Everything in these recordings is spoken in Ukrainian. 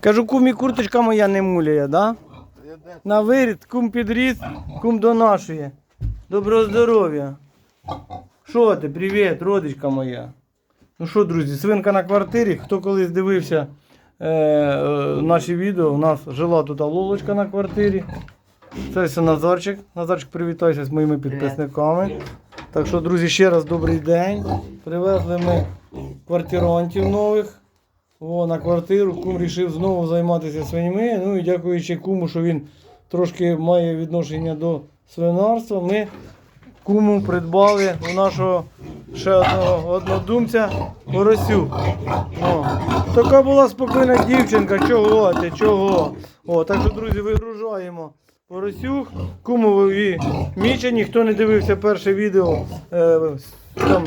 Кажу, кумі курточка моя не муляє, да? На вирід, кум підріс, кум донашує. Доброго здоров'я. Що ти, привіт, родичка моя. Ну що, друзі, свинка на квартирі. Хто колись дивився е, е, наші відео, у нас жила тут лолочка на квартирі. Це ось Назарчик. Назарчик, привітайся з моїми підписниками. Так що, друзі, ще раз добрий день. Привезли ми квартирантів нових. О, на квартиру. Кум вирішив знову займатися свинями. Ну і дякуючи куму, що він трошки має відношення до свинарства. Ми куму придбали у нашого ще одного однодумця Поросю. О, така була спокійна дівчинка. Чого ти? Чого? О, так що, друзі, вигружаємо. Поросюх, кумові Міча, ніхто не дивився перше відео. Е, там,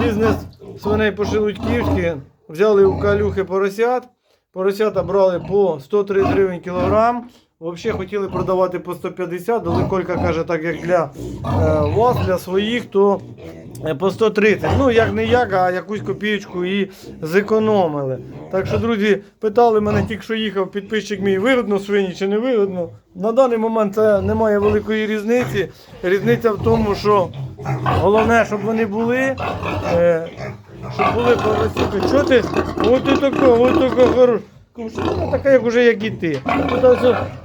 бізнес свиней по Шелудьківськи. Взяли у калюхи поросят. Поросята брали по 103 гривень кілограм. Взагалі хотіли продавати по 150, але Колька каже, так як для е, вас, для своїх, то е, по 130. Ну, як не як, а якусь копійку і зекономили. Так що, друзі, питали мене тільки що їхав підписчик мій, вигодно свині чи не вигодно. На даний момент це немає великої різниці. Різниця в тому, що головне, щоб вони були. Щоб були поросюки. Що ти? Ось ти така, ось така хороша. Вона така, як уже як і ти.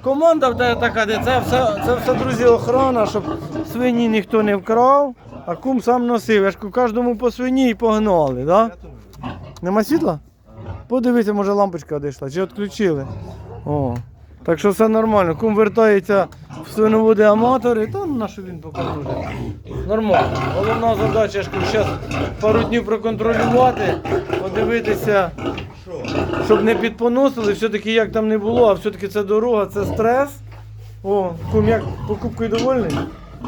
Команда в така, де це все, це все, друзі, охорона, щоб свині ніхто не вкрав, а кум сам носив. Я ж кожному по свині і погнали, да? Нема світла? Подивися, може лампочка одійшла, чи відключили. О. Так що все нормально. Кум вертається в свиноводи аматори, та на що він покаже. Нормально. Головна задача, ж зараз пару днів проконтролювати, подивитися, щоб не підпоносили, все-таки як там не було, а все-таки це дорога, це стрес. О, кум, як покупкою довольний?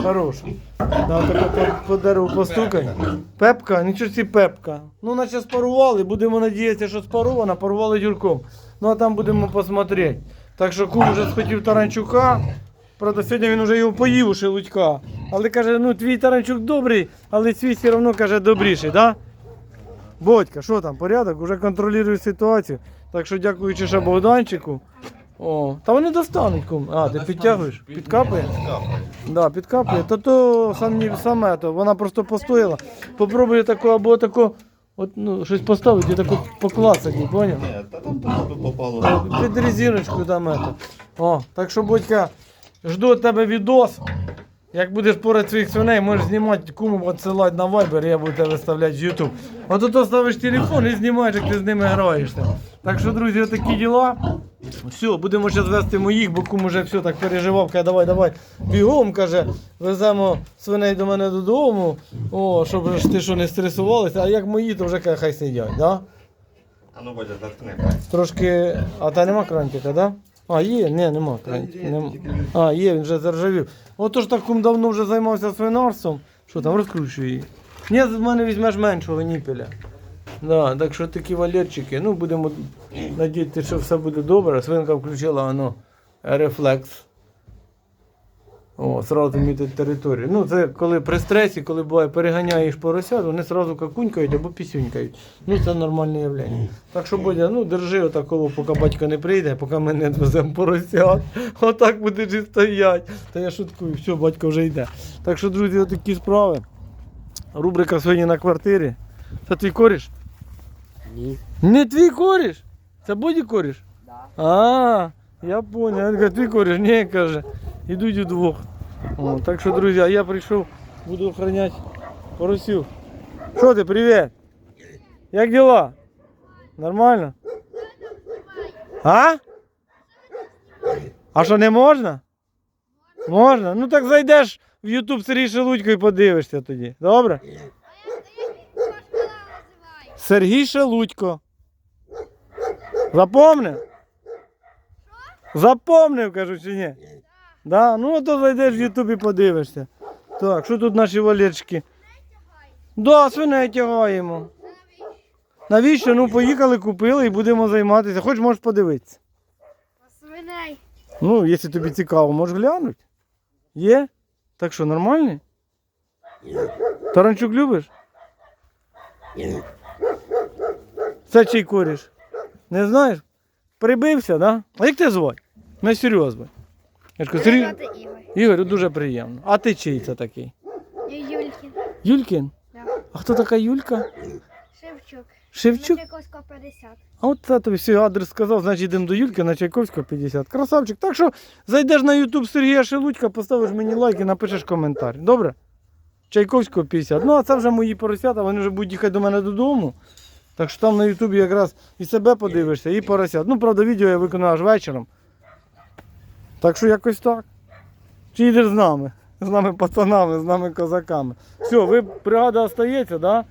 Хорош. Да, так по, по дереву постукай. Пепка, нічого ці пепка. Ну, наче спарували, будемо надіятися, що спарована, парували дюрком. Ну а там будемо посмотрети. Так що кум вже схотів таранчука. Правда, сьогодні він вже його поїв у шелудька. Але каже, ну твій таранчук добрий, але свій все одно каже добріший, так? Да? Бодька, що там, порядок? Уже контролюю ситуацію. Так що дякуючи ще Богданчику. О, та вони достануть кум. А, ти підтягуєш? Підкапує? Да, підкапує. То то сам саме то. Вона просто постояла. Попробуй таку або таку, от, ну, щось поставити і таку поклацати, поняв? Ні, та там просто попало. Під резиночку там это. О, так що, Бодька, жду від тебе відос. Як будеш поряд своїх свиней, можеш знімати куму відсилати на Viber, я буду тебе виставляти в YouTube. От тут ставиш телефон і знімаєш, як ти з ними граєшся. Так що, друзі, такі діла. Все, будемо зараз вести моїх, бо кум уже все так переживав, каже, давай, давай, бігом, каже, веземо свиней до мене додому, о, щоб ж ти що не стресувалися, а як мої, то вже каже, хай сидять, да? А ну Бодя, заткни. Трошки. А та нема крантика, да? А, є, ні, нема крантика. Нема. А, є, він вже заржавів. Отож так кум давно вже займався свинарством. Що там, розкручує її. Ні, з мене візьмеш меншого ніпеля. Да, так що такі валерчики. Ну, будемо надіятися, що все буде добре. Свинка включила воно рефлекс. О, сразу мітить територію. Ну, це коли при стресі, коли буває переганяєш поросят, вони сразу какунькають або пісюнькають. Ну, це нормальне явлення. Так що, Бодя, ну держи отакого, поки батько не прийде, поки ми не відвеземо поросят. Отак будеш і стоять. Та я шуткую, все, батько вже йде. Так що, друзі, отакі справи. Рубрика сьогодні на квартирі. Це твій коріш? Ні. Не твій коріш? Це Боді коріш? Да. А, я понял. Він каже, твій коріш, ні, каже, ідуть удвох. О, так що, друзі, я прийшов, буду охороняти поросів. Що ти, привіт? Як дела? Нормально? А? А що не можна? Можна? Ну так зайдеш в YouTube Сергій Шелудько і подивишся тоді. Добре? Сергій Шелудько. Запомнив? Запомнив, кажу, чи ні? Да? Ну то зайдеш в Ютуб і подивишся. Так, що тут наші валерчики? Да, свиней тягаємо. Навіщо? Ну поїхали, купили і будемо займатися. Хоч можеш подивитися. Свиней. Ну, якщо тобі цікаво, можеш глянути. Є? Так що, нормальний? Таранчук любиш? Це чий коріш? Не знаєш? прибився, да? А як тебе звати? Не серйозно. Я ж кажу, звати Ігор. Ігор, дуже приємно. А ти чий це такий? Юлькін. Юлькін? Да. А хто така Юлька? Шевчук. Шевчук? На Чайковського 50. А от це тобі свій адрес сказав, значить йдемо до Юльки на Чайковського 50. Красавчик. Так що зайдеш на YouTube Сергія Шелудька, поставиш мені лайк і напишеш коментар. Добре? Чайковського 50. Ну, а це вже мої поросята, вони вже будуть їхати до мене додому. Так що там на Ютубі якраз і себе подивишся, і поросят. Ну, правда, відео я виконую аж вечором. Так що якось так. Чи йдеш з нами? З нами пацанами, з нами козаками. Все, ви бригада остається? Да?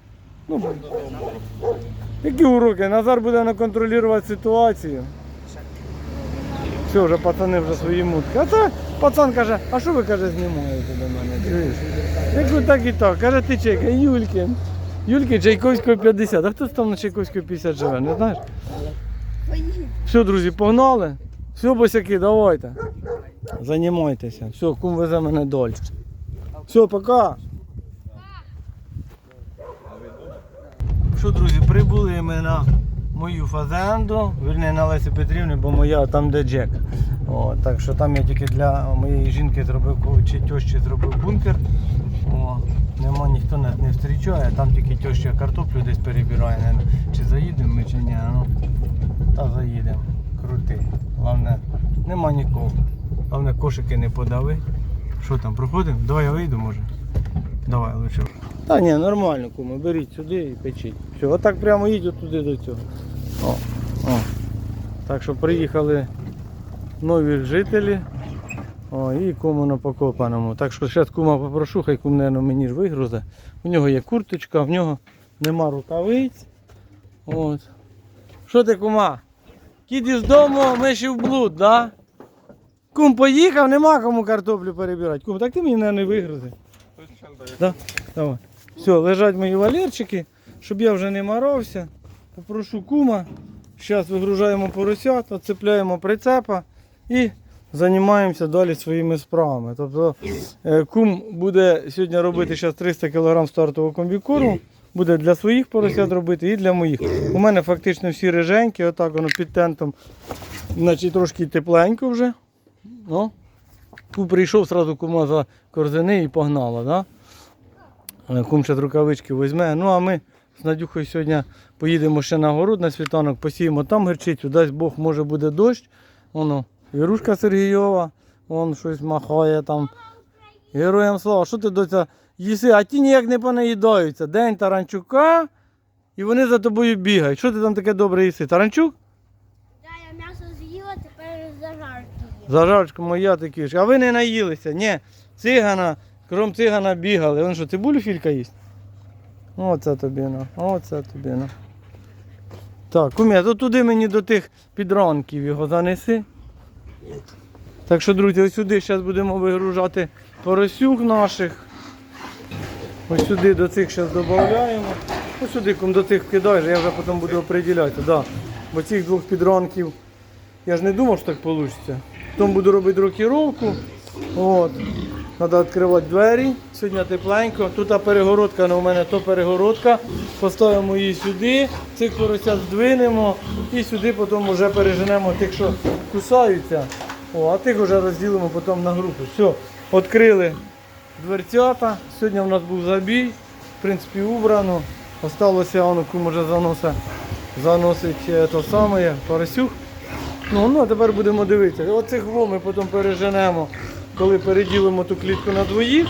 Ну, які уроки? Назар буде контролювати ситуацію. Все, вже пацани вже свої мутки. А це пацан каже, а що ви каже, знімаєте до мене? Чуєш? Я так і так. Каже, ти чекай, Юлькін. Юльки Чайковського 50. А хто там на Чайковського 50 живе, не знаєш? Все, друзі, погнали. Все, босяки, давайте. Займайтеся. Все, кум везе мене далі. Все, пока. Що, друзі, прибули ми на мою фазенду, вірні на Лесі Петрівни, бо моя там де Джек. О, так що там я тільки для моєї жінки зробив чи тещі зробив бункер. Нема ніхто нас не зустрічає, там тільки теща картоплю десь перебирає. наверно. Чи заїдемо ми, чи ні. Ну, та заїдемо. Крути. Головне, нема нікого. Головне кошики не подави. Що там, проходимо? Давай я вийду, може. Давай лише. Та ні, нормально, куми, беріть сюди і печіть. Все, отак прямо їдь туди до цього. О, о. Так що приїхали нові жителі. О, і кому на покопаному. Так що зараз кума попрошу, хай кум, наверно, мені ж вигрузе. У нього є курточка, в нього нема рукавиць. От. Що ти, кума? Кіт із дому, миші в блуд, да? Кум поїхав, нема кому картоплю перебирати. Кум, так ти мені, мабуть, вигрузи. Да? Давай. Все, лежать мої валерчики, щоб я вже не марався. Попрошу кума. Зараз вигружаємо поросят, відцепляємо прицепа і займаємося далі своїми справами. Тобто е, кум буде сьогодні робити зараз 300 кг стартового комбікорму. Буде для своїх поросят робити і для моїх. У мене фактично всі риженькі, отак воно під тентом, значить трошки тепленько вже. Ну, прийшов, одразу кума за корзини і погнала. Да? Е, Кум ще рукавички візьме. Ну а ми з Надюхою сьогодні поїдемо ще на город на світанок, посіємо там гірчицю, дасть Бог, може буде дощ. Воно, Вірушка Сергійова, вон щось махає там. Героям слава, що ти доця їси, а ті ніяк не понаїдаються. День таранчука, і вони за тобою бігають. Що ти там таке добре їси? Таранчук? Да, я м'ясо з'їла, тепер зажарки їм. Зажарочка моя такі ж. А ви не наїлися. Ні, цигана, крім цигана бігали. Він що, цибулю філька їсть? Оце тобі на. Оце тобі на. Так, кум'я, то туди мені до тих підранків його занеси. Так що, друзі, ось сюди зараз будемо вигружати поросюк наших. Ось сюди до цих зараз додаємо. Ось сюди до цих кидаєш, я вже потім буду оприділяти. Да. Бо цих двох підранків я ж не думав, що так вийде. Потім буду робити рокіровку. От. Треба відкривати двері. Сьогодні тепленько. Тут перегородка, але у мене то перегородка. Поставимо її сюди, цих поросят здвинемо і сюди потім вже переженемо тих, що кусаються. О, а тих вже розділимо потім на групи. Все, відкрили дверцята. Сьогодні в нас був забій. В принципі, убрано. Осталося, воно кум заносить, заносить е, то саме, поросюк. Ну, ну, а тепер будемо дивитися. Оцих во ми потім переженемо, коли переділимо ту клітку на двоїх,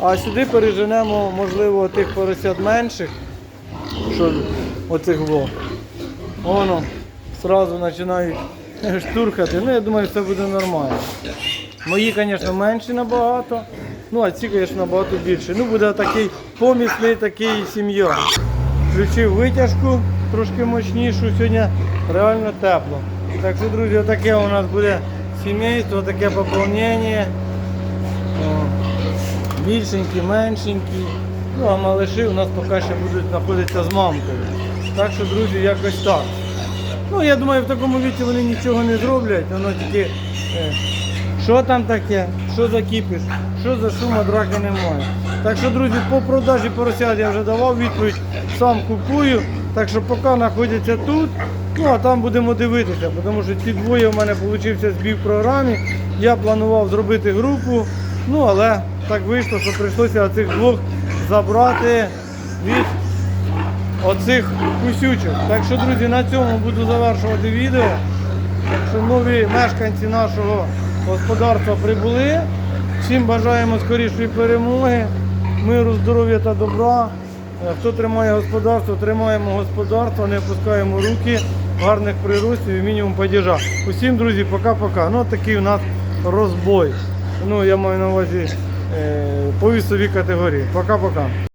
а сюди переженемо, можливо, тих поросят менших, що оцих во. Воно одразу починають штурхати. Ну, я думаю, це буде нормально. Мої, звісно, менші набагато. Ну, а ці, звісно, набагато більше. Ну, буде такий помісний такий сім'я. Включив витяжку трошки мощнішу, сьогодні реально тепло. Так що, друзі, таке у нас буде сімейство, таке поповнення. Більшенькі, меншенькі. Ну, а малиші у нас поки ще будуть знаходитися з мамкою. Так що, друзі, якось так. Ну, я думаю, в такому віці вони нічого не зроблять, воно тільки. е, що там таке? Що за кіпіш? Що за шума драки немає. Так що, друзі, по продажі поросят я вже давав відповідь, сам купую. Так що поки знаходяться тут, Ну а там будемо дивитися, тому що ці двоє в мене вийшов збій в програмі. Я планував зробити групу, ну але так вийшло, що прийшлося цих двох забрати від оцих кусючок. Так що, друзі, на цьому буду завершувати відео. Якщо нові мешканці нашого господарства прибули, всім бажаємо скорішої перемоги, миру, здоров'я та добра. Е, Хто тримає господарство, тримаємо господарство, не опускаємо руки, гарних приростів і мінімум падіжа. Усім, друзі, пока-пока. Ну, такий у нас розбой. Ну, я маю на увазі е, по категорії. Пока-пока.